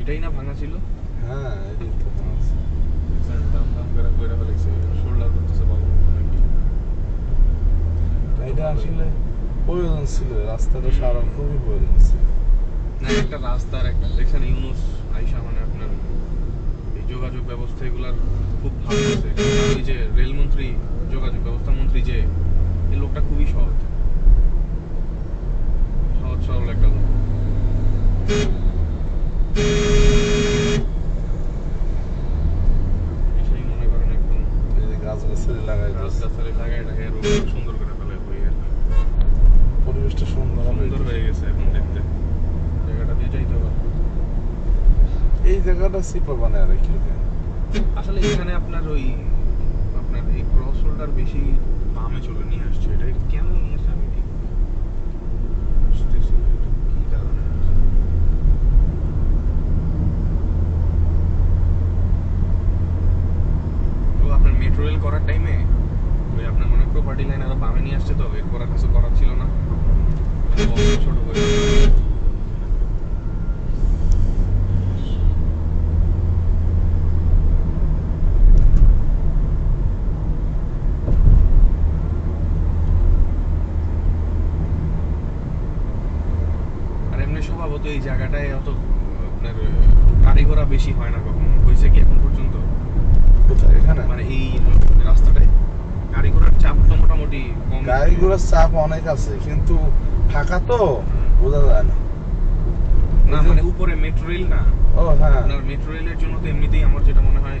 এটাই না ভাঙা ছিল? হ্যাঁ এটাই তো আছে। দাম দাম করে কইরা ফেলেছে শোল্ডার করতেছে বাবু। এটা আসলে প্রয়োজন ছিল রাস্তাটা সারা খুবই প্রয়োজন ছিল না একটা রাস্তার একটা দেখছেন ইউনুস আইসা মানে আপনার এই যোগাযোগ ব্যবস্থা এগুলার খুব ভালো কারণ ওই যে রেলমন্ত্রী যোগাযোগ ব্যবস্থা মন্ত্রী যে এই লোকটা খুবই সহজ সহজ সরল একটা লোক। এসেই মনে করেন একদম এই যে গাছ গাছালি লাগাই লাগাই সুন্দর করে। পরিবেশটা সুন্দর সুন্দর হয়ে গেছে এখন দেখতে। জায়গাটা দিয়ে যাইতে এই জায়গাটা সিপা বানায় রাখি আসলে এখানে আপনার ওই আপনার এই ক্রস হোল্ডার বেশি বামে চলে নিয়ে আসছে। এটা কেন নিয়ে আসছে আমি মেট্রো রেল করার টাইমে ওই আপনার মনে প্রপার্টি লাইন আরও বামে নিয়ে আসছে তো এরপর আর কিছু করার ছোট করে আর এমনি স্বভাবত এই জায়গাটায় অত আপনার গাড়ি ঘোড়া বেশি হয় না কখনো? হয়েছে কি এখন পর্যন্ত? এখানে? মানে এই রাস্তাটায়? গাড়ি ঘোড়ার চাপ তো মোটামুটি কম। গাড়িগুলোর চাপ অনেক আছে কিন্তু ফাঁকা তো? বোঝা যায় না। না মানে উপরে মেট্রো রেল না। ও হ্যাঁ। আপনার মেট্রো রেলের জন্য তো এমনিতেই আমার যেটা মনে হয়